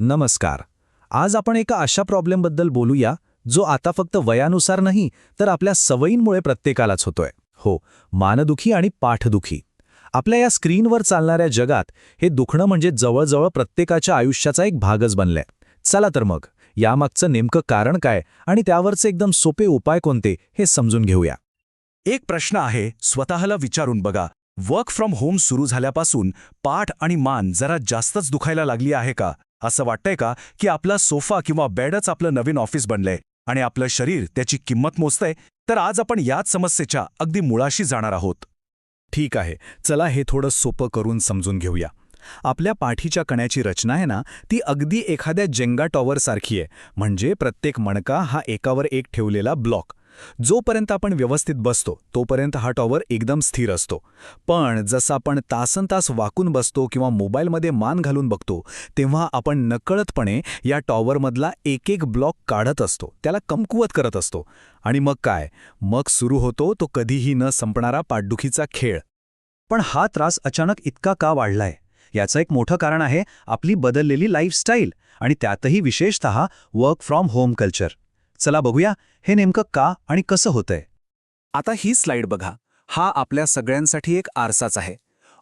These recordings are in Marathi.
नमस्कार. आज आपण एका अशा प्रॉब्लेमबद्दल बोलूया जो आता फक्त वयानुसार नाही तर आपल्या सवयींमुळे प्रत्येकालाच होतोय. हो मानदुखी आणि पाठदुखी. आपल्या या स्क्रीनवर चालणाऱ्या जगात हे दुखणं म्हणजे जवळजवळ प्रत्येकाच्या आयुष्याचा एक भागच बनलाय. चला तर मग यामागचं नेमकं कारण काय आणि त्यावरचे एकदम सोपे उपाय कोणते हे समजून घेऊया. एक प्रश्न आहे स्वतःला विचारून बघा. वर्क फ्रॉम होम सुरू झाल्यापासून पाठ आणि मान जरा जास्तच दुखायला लागली आहे का? असं वाटतंय का की आपला सोफा किंवा बेडच आपलं नवीन ऑफिस बनलंय आणि आपलं शरीर त्याची किंमत मोजतंय तर आज आपण याच समस्येच्या अगदी मुळाशी जाणार आहोत. ठीक आहे चला हे थोडं सोपं करून समजून घेऊया. आपल्या पाठीच्या कण्याची रचना आहे ना ती अगदी एखाद्या जेंगा टॉवरसारखी आहे म्हणजे प्रत्येक मणका हा एकावर एक ठेवलेला ब्लॉक. जोपर्यंत आपण व्यवस्थित बसतो तोपर्यंत हा टॉवर एकदम स्थिर असतो. पण जसं आपण तासनतास वाकून बसतो किंवा मोबाईलमध्ये मान घालून बघतो तेव्हा आपण नकळतपणे या टॉवरमधला एक एक ब्लॉक काढत असतो. त्याला कमकुवत करत असतो. आणि मग काय? मग सुरू होतो तो कधीही न संपणारा पाठदुखीचा खेळ. पण हा त्रास अचानक इतका का वाढलाय? याचं एक मोठं कारण आहे आपली बदललेली लाईफस्टाईल आणि त्यातही विशेषत वर्क फ्रॉम होम कल्चर चला बघूया हे नेमकं का आणि कसं होतंय? आता ही स्लाइड बघा. हा आपल्या सगळ्यांसाठी एक आरसाच आहे.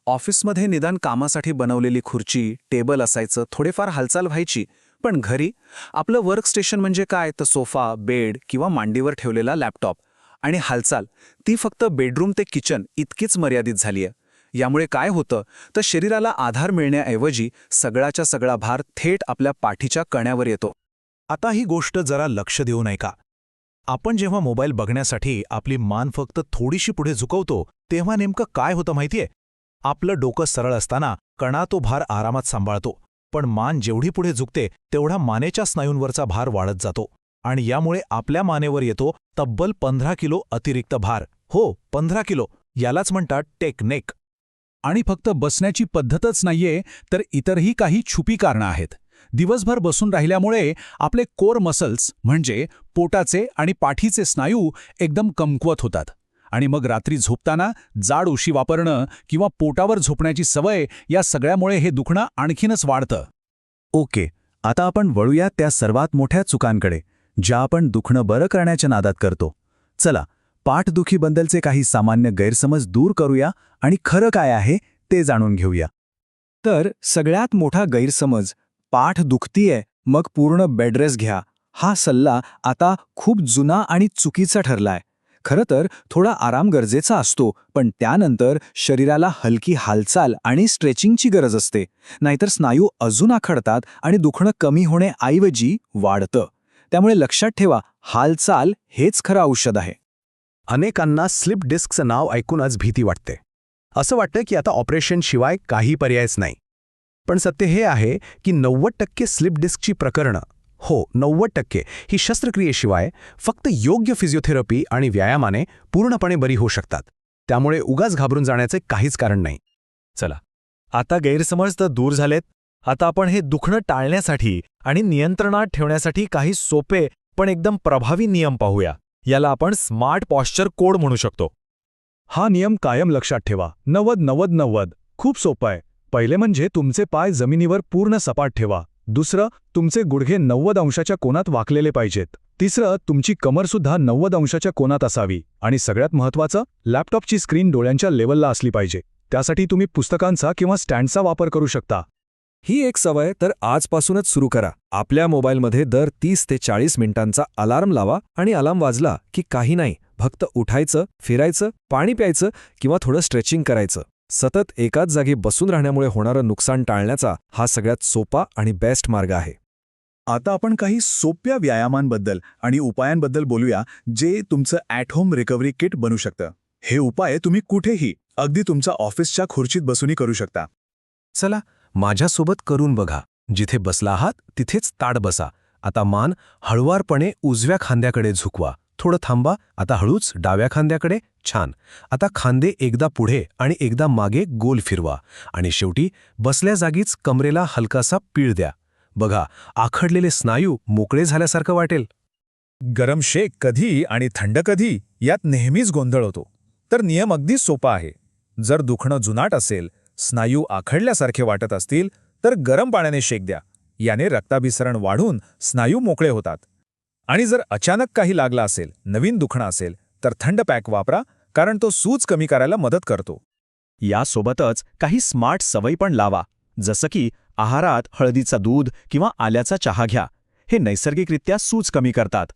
ऑफिसमध्ये निदान कामासाठी बनवलेली खुर्ची टेबल असायचं थोडेफार हालचाल व्हायची पण घरी आपलं वर्क स्टेशन म्हणजे काय? तर सोफा बेड किंवा मांडीवर ठेवलेला लॅपटॉप. आणि हालचाल ती फक्त बेडरूम ते किचन इतकीच मर्यादित झालीय. यामुळे काय होतं? तर शरीराला आधार मिळण्याऐवजी सगळाच्या सगळा भार थेट आपल्या पाठीच्या कण्यावर येतो. आता ही गोष्ट जरा लक्ष देऊ नये का? आपण जेव्हा मोबाईल बघण्यासाठी आपली मान फक्त थोडीशी पुढे झुकवतो तेव्हा नेमकं काय होतं माहितीये? आपलं डोकं सरळ असताना कणा तो भार आरामात सांभाळतो पण मान जेवढी पुढे झुकते तेवढा मानेच्या स्नायूंवरचा भार वाढत जातो. आणि यामुळे आपल्या मानेवर येतो तब्बल पंधरा किलो अतिरिक्त भार. हो पंधरा किलो. यालाच म्हणतात टेकनेक. आणि फक्त बसण्याची पद्धतच नाहीये तर इतरही काही छुपी कारणं आहेत. दिवसभर बसून राहिल्यामुळे आपले कोर मसल्स म्हणजे पोटाचे आणि पाठीचे स्नायू एकदम कमकुवत होतात. आणि मग रात्री झोपताना जाड उशी वापरणं किंवा पोटावर झोपण्याची सवय या सगळ्यामुळे हे दुखणं आणखीनच वाढतं. ओके आता आपण वळूया त्या सर्वात मोठ्या चुकांकडे ज्या आपण दुखणं बरं करण्याच्या नादात करतो. चला पाठदुखीबद्दलचे काही सामान्य गैरसमज दूर करूया आणि खरं काय आहे ते जाणून घेऊया. तर सगळ्यात मोठा गैरसमज पाठ दुखतीये मग पूर्ण बेडरेस घ्या. हा सल्ला आता खूप जुना आणि चुकीचा ठरलाय. खरं तर थोडा आराम गरजेचा असतो पण त्यानंतर शरीराला हलकी हालचाल आणि स्ट्रेचिंगची गरज असते. नाहीतर स्नायू अजून आखडतात आणि दुखणं कमी होण्याऐवजी वाढतं. त्यामुळे लक्षात ठेवा हालचाल हेच खरं औषध आहे. अनेकांना स्लिप डिस्कचं नाव ऐकूनच भीती वाटते. असं वाटतं की आता ऑपरेशनशिवाय काही पर्यायच नाही. पण सत्य हे आहे की नव्वद टक्के स्लिप डिस्कची प्रकरणं हो नव्वद टक्के ही शस्त्रक्रियेशिवाय फक्त योग्य फिजिओथेरपी आणि व्यायामाने पूर्णपणे बरी होऊ शकतात. त्यामुळे उगाच घाबरून जाण्याचे काहीच कारण नाही. चला आता गैरसमज तर दूर झालेत. आता आपण हे दुखणं टाळण्यासाठी आणि नियंत्रणात ठेवण्यासाठी काही सोपे पण एकदम प्रभावी नियम पाहूया. याला आपण स्मार्ट पॉश्चर कोड म्हणू शकतो. हा नियम कायम लक्षात ठेवा. नव्वद नव्वद नव्वद खूप सोपं आहे. पहिले म्हणजे तुमचे पाय जमिनीवर पूर्ण सपाट ठेवा. दुसरं तुमचे गुडघे नव्वद अंशाच्या कोनात वाकलेले पाहिजेत. तिसरं तुमची कमरसुद्धा नव्वद अंशाच्या कोनात असावी. आणि सगळ्यात महत्त्वाचं लॅपटॉपची स्क्रीन डोळ्यांच्या लेवलला असली पाहिजे. त्यासाठी तुम्ही पुस्तकांचा किंवा स्टँडचा वापर करू शकता. ही एक सवय तर आजपासूनच सुरू करा. आपल्या मोबाईलमध्ये दर तीस ते चाळीस मिनिटांचा अलार्म लावा आणि अलार्म वाजला की काही नाही. फक्त उठायचं फिरायचं पाणी प्यायचं किंवा थोडं स्ट्रेचिंग करायचं. सतत एकाच जागी बसून राहण्यामुळे होणारं नुकसान टाळण्याचा हा सगळ्यात सोपा आणि बेस्ट मार्ग आहे. आता आपण काही सोप्या व्यायामांबद्दल आणि उपायांबद्दल बोलूया जे तुमचं ॲट होम रिकव्हरी किट बनू शकतं. हे उपाय तुम्ही कुठेही अगदी तुमच्या ऑफिसच्या खुर्चीत बसूनही करू शकता. चला माझ्यासोबत करून बघा. जिथे बसला आहात तिथेच ताड बसा. आता मान हळुवारपणे उजव्या खांद्याकडे झुकवा. थोडं थांबा. आता हळूच डाव्या खांद्याकडे. छान. आता खांदे एकदा पुढे आणि एकदा मागे गोल फिरवा. आणि शेवटी बसल्या जागीच कमरेला हलकासा पीळ द्या. बघा आखडलेले स्नायू मोकळे झाल्यासारखं वाटेल. गरम शेक कधी आणि थंड कधी यात नेहमीच गोंधळ होतो. तर नियम अगदी सोपा आहे. जर दुखणं जुनाट असेल स्नायू आखडल्यासारखे वाटत असतील तर गरम पाण्याने शेक द्या. याने रक्ताभिसरण वाढून स्नायू मोकळे होतात. आणि जर अचानक काही लागला असेल नवीन दुखणं असेल तर थंड पॅक वापरा कारण तो सूज कमी करायला मदत करतो. यासोबतच काही स्मार्ट सवयी पण लावा जसं की आहारात हळदीचा दूध किंवा आल्याचा चहा घ्या. हे नैसर्गिकरित्या सूज कमी करतात.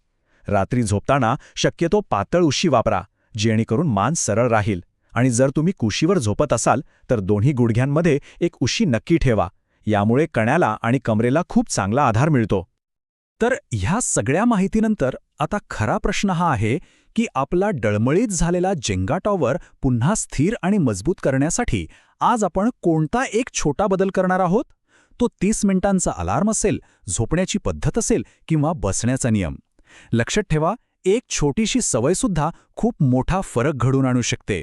रात्री झोपताना शक्यतो पातळ उशी वापरा जेणेकरून मान सरळ राहील. आणि जर तुम्ही कुशीवर झोपत असाल तर दोन्ही गुडघ्यांमध्ये एक उशी नक्की ठेवा. यामुळे कण्याला आणि कमरेला खूप चांगला आधार मिळतो. तर ह्या सगळ्या माहितीनंतर आता खरा प्रश्न हा आहे की आपला डळमळीत झालेला जेंगा टॉवर पुन्हा स्थिर आणि मजबूत करण्यासाठी आज आपण कोणता एक छोटा बदल करणार आहोत? तो तीस मिनिटांचा अलार्म असेल झोपण्याची पद्धत असेल किंवा बसण्याचा नियम. लक्षात ठेवा एक छोटीशी सवयसुद्धा खूप मोठा फरक घडून आणू शकते.